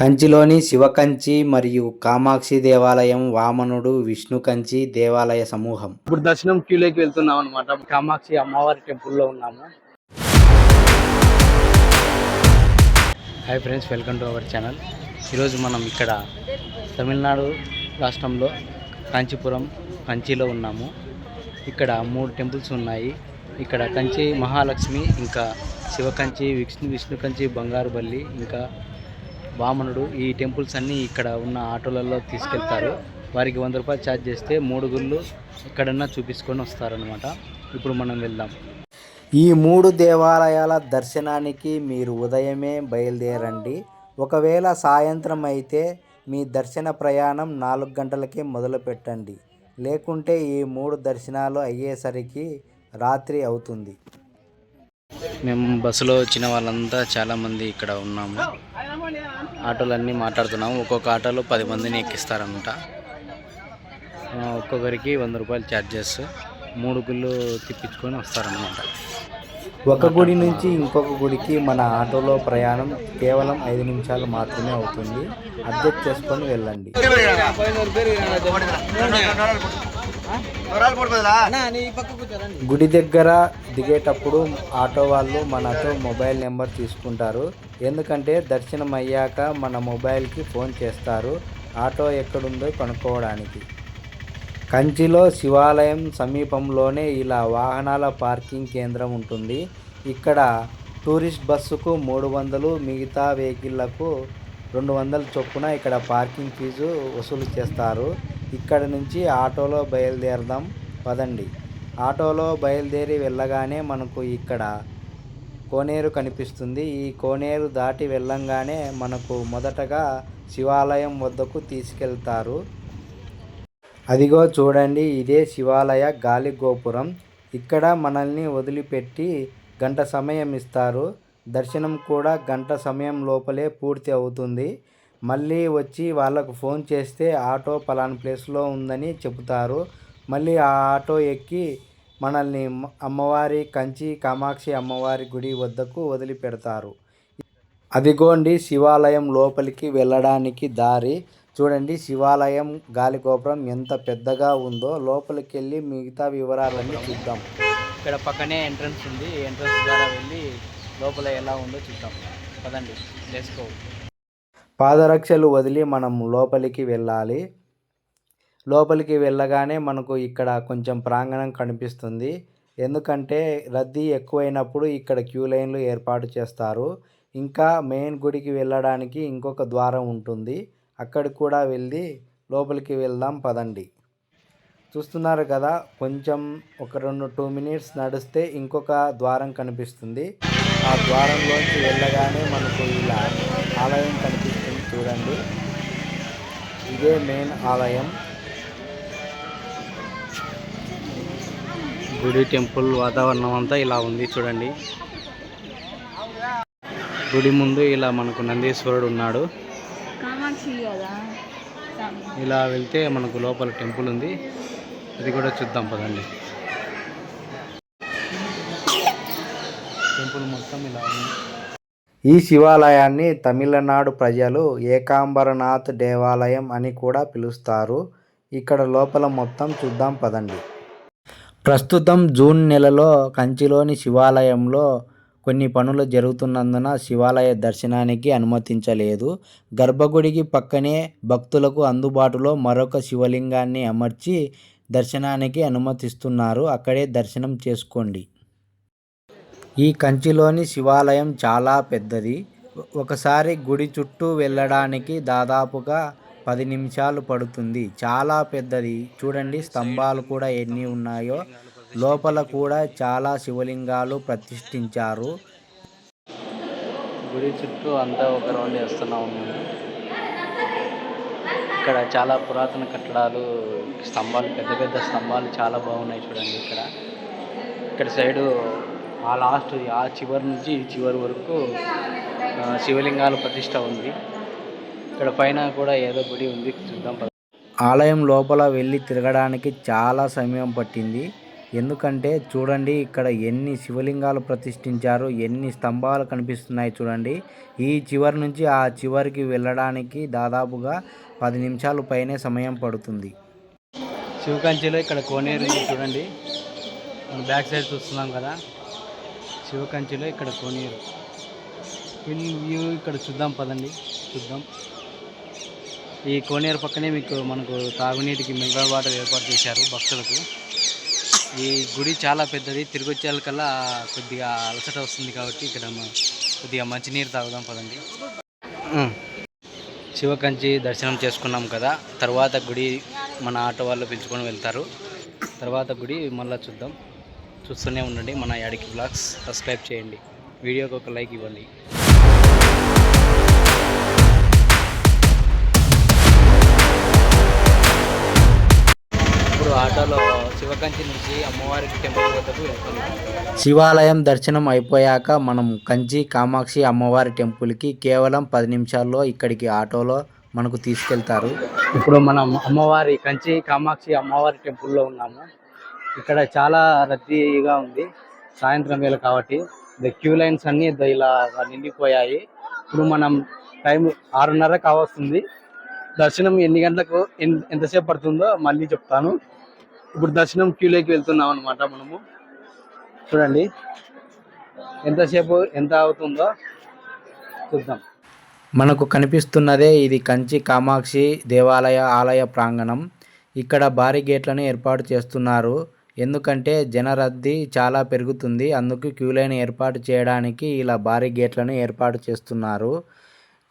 కంచిలోని శివకంచి మరియు కామాక్షి దేవాలయం వామనుడు విష్ణు కంచి దేవాలయ సమూహం. ఇప్పుడు దర్శనం క్యూలోకి వెళ్తున్నాం అనమాట కామాక్షి అమ్మవారి టెంపుల్లో ఉన్నాము. Hi friends welcome to our channel ఈరోజు మనం ఇక్కడ తమిళనాడు రాష్ట్రంలో కాంచీపురం కంచిలో ఉన్నాము. ఇక్కడ మూడు టెంపుల్స్ ఉన్నాయి. ఇక్కడ కంచి మహాలక్ష్మి ఇంకా శివకంచి విష్ణు విష్ణు కంచి బంగారు బల్లి ఇంకా వామనుడు ఈ టెంపుల్స్ అన్నీ ఇక్కడ ఉన్న ఆటోలలో తీసుకెళ్తారు. వారికి వంద రూపాయలు ఛార్జ్ చేస్తే మూడు గుళ్ళు ఎక్కడన్నా చూపించుకొని వస్తారనమాట ఇప్పుడు మనం వెళ్దాం. ఈ మూడు దేవాలయాల దర్శనానికి మీరు ఉదయమే బయలుదేరండి. ఒకవేళ సాయంత్రం అయితే మీ దర్శన ప్రయాణం నాలుగు గంటలకే మొదలు పెట్టండి. లేకుంటే ఈ మూడు దర్శనాలు అయ్యేసరికి రాత్రి అవుతుంది. మేము బస్సులో వచ్చిన వాళ్ళంతా చాలామంది ఇక్కడ ఉన్నాము. ఆటోలన్నీ మాట్లాడుతున్నాము. ఒక్కొక్క ఆటోలో పది మందిని ఎక్కిస్తారనమాట ఒక్కొక్కరికి వంద రూపాయలు ఛార్జెస్ మూడు గుళ్ళు తిప్పించుకొని వస్తారనమాట ఒక గుడి నుంచి ఇంకొక గుడికి మన ఆటోలో ప్రయాణం కేవలం ఐదు నిమిషాలు మాత్రమే అవుతుంది. అడ్జస్ట్ చేసుకొని వెళ్ళండి. గుడి దగ్గర దిగేటప్పుడు ఆటో వాళ్ళు మనతో మొబైల్ నెంబర్ తీసుకుంటారు. ఎందుకంటే దర్శనం అయ్యాక మన మొబైల్కి ఫోన్ చేస్తారు. ఆటో ఎక్కడుందో కనుక్కోవడానికి. కంచిలో శివాలయం సమీపంలోనే ఇలా వాహనాల పార్కింగ్ కేంద్రం ఉంటుంది. ఇక్కడ టూరిస్ట్ బస్సుకు మూడు వందలు మిగతా వెహికల్లకు రెండు వందల చొప్పున ఇక్కడ పార్కింగ్ ఫీజు వసూలు చేస్తారు. ఇక్కడ నుంచి ఆటోలో బయలుదేరదాం. పదండి. ఆటోలో బయలుదేరి వెళ్ళగానే మనకు ఇక్కడ కోనేరు కనిపిస్తుంది. ఈ కోనేరు దాటి వెళ్ళంగానే మనకు మొదటగా శివాలయం వద్దకు తీసుకెళ్తారు. అదిగో చూడండి ఇదే శివాలయ గాలి గోపురం. ఇక్కడ మనల్ని వదిలిపెట్టి గంట సమయం ఇస్తారు. దర్శనం కూడా గంట సమయం లోపలే పూర్తి అవుతుంది. మళ్ళీ వచ్చి వాళ్ళకు ఫోన్ చేస్తే ఆటో పలానా ప్లేస్లో ఉందని చెబుతారు. మళ్ళీ ఆ ఆటో ఎక్కి మనల్ని అమ్మవారి కంచి కామాక్షి అమ్మవారి గుడి వద్దకు వదిలిపెడతారు. అదిగోండి శివాలయం లోపలికి వెళ్ళడానికి దారి. చూడండి శివాలయం గాలిగోపురం ఎంత పెద్దగా ఉందో. లోపలికి వెళ్ళి మిగతా వివరాలన్నీ చూద్దాం. ఇక్కడ పక్కనే ఎంట్రన్స్ ఉంది. ఎంట్రన్స్ ద్వారా వెళ్ళి లోపల ఎలా ఉందో చూద్దాం. పదండి. లేసుకో పాదరక్షలు వదిలి మనం లోపలికి వెళ్ళాలి. లోపలికి వెళ్ళగానే మనకు ఇక్కడ కొంచెం ప్రాంగణం కనిపిస్తుంది. ఎందుకంటే రద్దీ ఎక్కువైనప్పుడు ఇక్కడ క్యూ లైన్లు ఏర్పాటు చేస్తారు. ఇంకా మెయిన్ గుడికి వెళ్ళడానికి ఇంకొక ద్వారం ఉంటుంది. అక్కడికి కూడా వెళ్ళి లోపలికి వెళ్దాం పదండి. చూస్తున్నారు కదా కొంచెం ఒక రెండు టూ మినిట్స్ నడిస్తే ఇంకొక ద్వారం కనిపిస్తుంది. ఆ ద్వారంలోంచి వెళ్ళగానే మనకు ఇలా ఆలయం కనిపిస్తుంది. చూడండి. ఇదే మెయిన్ ఆలయం. గుడి టెంపుల్ వాతావరణం అంతా ఇలా ఉంది చూడండి. గుడి ముందు ఇలా మనకు నందీశ్వరుడు ఉన్నాడు. ఇలా వెళ్తే మనకు లోపల టెంపుల్ ఉంది. అది కూడా చూద్దాం పదండి. టెంపుల్ మొత్తం ఇలా ఉంది. ఈ శివాలయాన్ని తమిళనాడు ప్రజలు ఏకాంబరనాథ్ దేవాలయం అని కూడా పిలుస్తారు. ఇక్కడ లోపల మొత్తం చూద్దాం పదండి. ప్రస్తుతం జూన్ నెలలో కంచిలోని శివాలయంలో కొన్ని పనులు జరుగుతున్నందున శివాలయ దర్శనానికి అనుమతించలేదు. గర్భగుడికి పక్కనే భక్తులకు అందుబాటులో మరొక శివలింగాన్ని అమర్చి దర్శనానికి అనుమతిస్తున్నారు. అక్కడే దర్శనం చేసుకోండి. ఈ కంచిలోని శివాలయం చాలా పెద్దది. ఒకసారి గుడి చుట్టూ వెళ్ళడానికి దాదాపుగా పది నిమిషాలు పడుతుంది. చాలా పెద్దది. చూడండి స్తంభాలు కూడా ఎన్ని ఉన్నాయో. లోపల కూడా చాలా శివలింగాలు ప్రతిష్ఠించారు. గుడి చుట్టూ అంతా ఒక రౌండ్ వేస్తున్నాం. ఇక్కడ చాలా పురాతన కట్టడాలు స్తంభాలు పెద్ద పెద్ద స్తంభాలు చాలా బాగున్నాయి చూడండి ఇక్కడ. ఇక్కడ సైడు ఆ లాస్ట్ ఆ చివరి నుంచి ఈ చివరి వరకు శివలింగాల ప్రతిష్ట ఉంది. ఇక్కడ పైన కూడా ఏదో గుడి ఉంది. చూద్దాం. ఆలయం లోపల వెళ్ళి తిరగడానికి చాలా సమయం పట్టింది. ఎందుకంటే చూడండి ఇక్కడ ఎన్ని శివలింగాలు ప్రతిష్ఠించారు ఎన్ని స్తంభాలు కనిపిస్తున్నాయి చూడండి. ఈ చివరి నుంచి ఆ చివరికి వెళ్ళడానికి దాదాపుగా పది నిమిషాలు పైనే సమయం పడుతుంది. శివకంచిలో ఇక్కడ కోనేరు చూడండి. మనం బ్యాక్ సైడ్ చూస్తున్నాం కదా. శివకంచిలో ఇక్కడ కోనేరు. ఫుల్ వ్యూ ఇక్కడ చూద్దాం పదండి. చూద్దాం. ఈ కోనేరు పక్కనే మీకు మనకు తాగునీటికి మినరల్ వాటర్ ఏర్పాటు చేశారు భక్తులకు. ఈ గుడి చాలా పెద్దది. తిరిగి వచ్చేకల్లా కొద్దిగా అలసట వస్తుంది కాబట్టి ఇక్కడ కొద్దిగా మంచినీరు తాగుదాం పదండి. శివకంచి దర్శనం చేసుకున్నాం కదా. తర్వాత గుడి మన ఆటో వాళ్ళు పిలుచుకొని వెళ్తారు. తర్వాత గుడి మళ్ళీ చూద్దాం. చూస్తూనే ఉండండి మన యాడికి బ్లాగ్స్ సబ్స్క్రైబ్ చేయండి. వీడియోకి ఒక లైక్ ఇవ్వండి. ఇప్పుడు ఆటోలో శివకంచి నుంచి అమ్మవారి టెంపుల్ వద్దకు వెళ్తున్నాం. శివాలయం దర్శనం అయిపోయాక మనం కంచి కామాక్షి అమ్మవారి టెంపుల్కి కేవలం పది నిమిషాల్లో ఇక్కడికి ఆటోలో మనకు తీసుకెళ్తారు. ఇప్పుడు మనం అమ్మవారి కంచి కామాక్షి అమ్మవారి టెంపుల్లో ఉన్నాము. ఇక్కడ చాలా రద్దీగా ఉంది. సాయంత్రం వేళ కాబట్టి ద క్యూ లైన్స్ అన్ని ఇలా నిండిపోయాయి. ఇప్పుడు మనం టైం ఆరున్నర కావస్తుంది. దర్శనం ఎన్ని గంటలకు ఎంతసేపు పడుతుందో మళ్ళీ చెప్తాను. ఇప్పుడు దర్శనం క్యూలోకి వెళ్తున్నాం అనమాట మనము. చూడండి. ఎంతసేపు ఎంత అవుతుందో చూద్దాం. మనకు కనిపిస్తున్నదే ఇది కంచి కామాక్షి దేవాలయ ఆలయ ప్రాంగణం. ఇక్కడ భారీ గేట్లను ఏర్పాటు చేస్తున్నారు. ఎందుకంటే జనరద్దీ చాలా పెరుగుతుంది. అందుకు క్యూ లైన్ ఏర్పాటు చేయడానికి ఇలా భారీ గేట్లను ఏర్పాటు చేస్తున్నారు.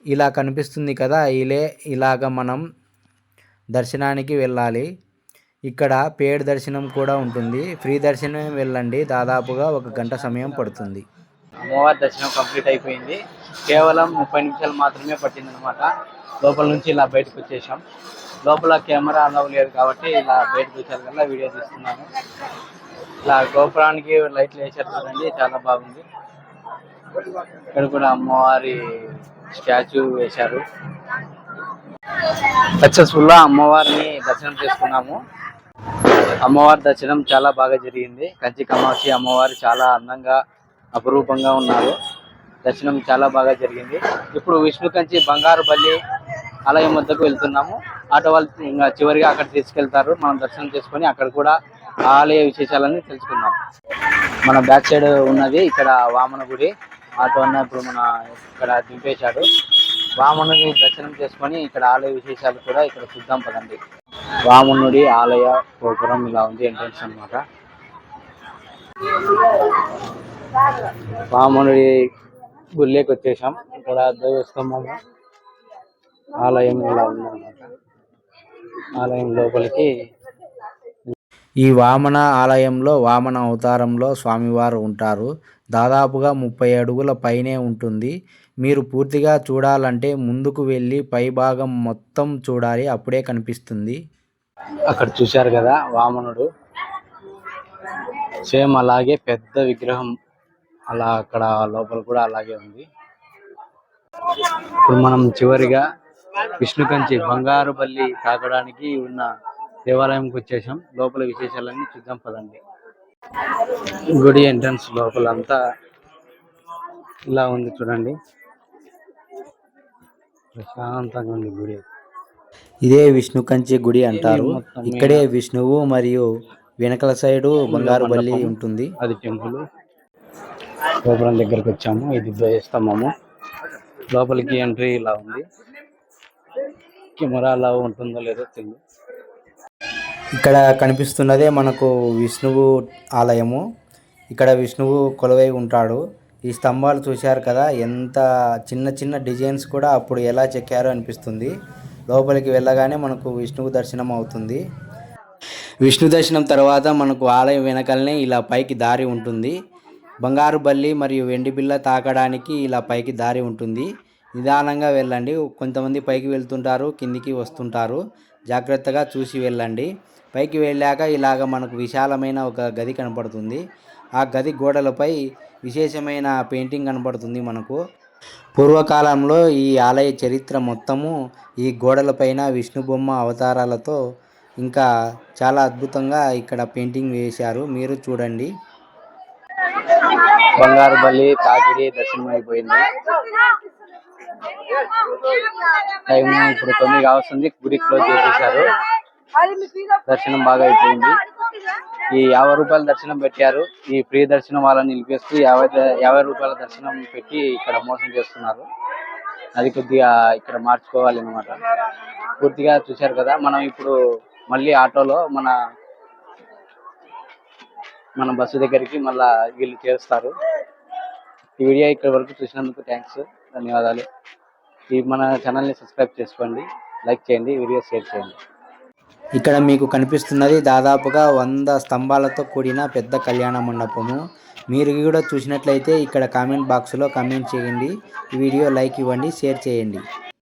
ఇలా కనిపిస్తుంది కదా ఇలే ఇలాగ మనం దర్శనానికి వెళ్ళాలి. ఇక్కడ పేడ్ దర్శనం కూడా ఉంటుంది. ఫ్రీ దర్శనం వెళ్ళండి. దాదాపుగా ఒక గంట సమయం పడుతుంది. అమ్మవారి దర్శనం కంప్లీట్ అయిపోయింది. కేవలం ముప్పై నిమిషాలు మాత్రమే పట్టింది అనమాట లోపల నుంచి ఇలా బయటకు వచ్చేసాం. లోపల కెమెరా అలవ్ లేదు కాబట్టి ఇలా బయటకు వచ్చారు కల్లా వీడియో తీస్తున్నాను. ఇలా గోపురానికి లైట్లు వేసారు చూడండి చాలా బాగుంది. ఇక్కడ కూడా అమ్మవారి స్టాచ్యూ వేశారు. సక్సెస్ఫుల్గా అమ్మవారిని దర్శనం చేసుకున్నాము. అమ్మవారి దర్శనం చాలా బాగా జరిగింది. కంచి కమాక్షి అమ్మవారు చాలా అందంగా అపురూపంగా ఉన్నారు. దర్శనం చాలా బాగా జరిగింది. ఇప్పుడు విష్ణు కంచి బంగారు బల్లి ఆలయం వద్దకు వెళ్తున్నాము. ఆటో వాళ్ళు ఇంకా చివరిగా అక్కడ తీసుకెళ్తారు. మనం దర్శనం చేసుకొని అక్కడ కూడా ఆలయ విశేషాలని తెలుసుకుందాం. మన బ్యాక్ సైడ్ ఉన్నది ఇక్కడ వామన గుడి. ఆటో అన్న ఇప్పుడు మన ఇక్కడ దింపేశాడు. వామనుడి దర్శనం చేసుకొని ఇక్కడ ఆలయ విశేషాలు కూడా ఇక్కడ చూద్దాం పదండి. వామనుడి ఆలయ గోపురం ఇలా ఉంది ఎంట్రన్స్ అన్నమాట. వామనుడి గుళ్ళేకి వచ్చేసాం ఇక్కడ దైవస్తంభము ఆలయం ఇలా ఉందన్నమాట. ఆలయం లోపలికి. ఈ వామన ఆలయంలో వామన అవతారంలో స్వామివారు ఉంటారు. దాదాపుగా ముప్పై అడుగుల పైనే ఉంటుంది. మీరు పూర్తిగా చూడాలంటే ముందుకు వెళ్ళి పైభాగం మొత్తం చూడాలి అప్పుడే కనిపిస్తుంది. అక్కడ చూశారు కదా వామనుడు? సేమ్ అలాగే పెద్ద విగ్రహం అలా అక్కడ లోపల కూడా అలాగే ఉంది. ఇప్పుడు మనం చివరిగా విష్ణు కంచి బంగారు బల్లి తాకడానికి ఉన్న దేవాలయంకి వచ్చేసాం. లోపల విశేషాలన్నీ చూద్దాం పదండి. గుడి ఎంట్రన్స్ లోపల అంతా ఇలా ఉంది చూడండి. ప్రశాంతంగా ఉంది గుడి. ఇదే విష్ణు కంచి గుడి అంటారు. ఇక్కడే విష్ణువు మరియు వెనకల సైడు బంగారు బల్లి ఉంటుంది. అది టెంపుల్. గోపురం దగ్గరకు వచ్చాము. ఇది ద్వయస్తంభము లోపలికి ఎంట్రీ ఇలా ఉంది. కెమెరా అలా ఉంటుందో లేదో తెలియదు ఇక్కడ కనిపిస్తున్నదే మనకు విష్ణువు ఆలయము. ఇక్కడ విష్ణువు కొలువై ఉంటాడు. ఈ స్తంభాలు చూశారు కదా ఎంత చిన్న చిన్న డిజైన్స్ కూడా అప్పుడు ఎలా చెక్కారో అనిపిస్తుంది. లోపలికి వెళ్ళగానే మనకు విష్ణువు దర్శనం అవుతుంది. విష్ణు దర్శనం తర్వాత మనకు ఆలయం వెనకల్నే ఇలా పైకి దారి ఉంటుంది. బంగారు బల్లి మరియు వెండి బిల్ల తాకడానికి ఇలా పైకి దారి ఉంటుంది. నిదానంగా వెళ్ళండి. కొంతమంది పైకి వెళ్తుంటారు కిందికి వస్తుంటారు. జాగ్రత్తగా చూసి వెళ్ళండి. పైకి వెళ్ళాక ఇలాగ మనకు విశాలమైన ఒక గది కనపడుతుంది. ఆ గది గోడలపై విశేషమైన పెయింటింగ్ కనపడుతుంది మనకు. పూర్వకాలంలో ఈ ఆలయ చరిత్ర మొత్తము ఈ గోడలపైన విష్ణు బొమ్మ అవతారాలతో ఇంకా చాలా అద్భుతంగా ఇక్కడ పెయింటింగ్ వేశారు. మీరు చూడండి. బంగారు బల్లి తాకిడి దర్శనం అయిపోయింది టైం ఇప్పుడు తొమ్మిది కావస్తుంది. గుడి క్లోజ్ చేసేసారు. దర్శనం బాగా అయిపోయింది. ఈ యాభై రూపాయల దర్శనం పెట్టారు. ఈ ఫ్రీ దర్శనం వాళ్ళని నిలిపేస్తూ యాభై యాభై రూపాయల దర్శనం పెట్టి ఇక్కడ మోసం చేస్తున్నారు. అది కొద్దిగా ఇక్కడ మార్చుకోవాలి అనమాట పూర్తిగా చూశారు కదా మనం ఇప్పుడు మళ్ళీ ఆటోలో మన మన బస్సు దగ్గరికి మళ్ళా వీళ్ళు చేస్తారు ఈ వీడియో ఇక్కడ వరకు చూసినందుకు థ్యాంక్స్ ధన్యవాదాలు. ఈ మన ఛానల్ని సబ్స్క్రైబ్ చేసుకోండి లైక్ చేయండి వీడియో షేర్ చేయండి. ఇక్కడ మీకు కనిపిస్తున్నది దాదాపుగా వంద స్తంభాలతో కూడిన పెద్ద కళ్యాణ మండపము. మీరు కూడా చూసినట్లయితే ఇక్కడ కామెంట్ బాక్స్లో కామెంట్ చేయండి వీడియో లైక్ ఇవ్వండి షేర్ చేయండి.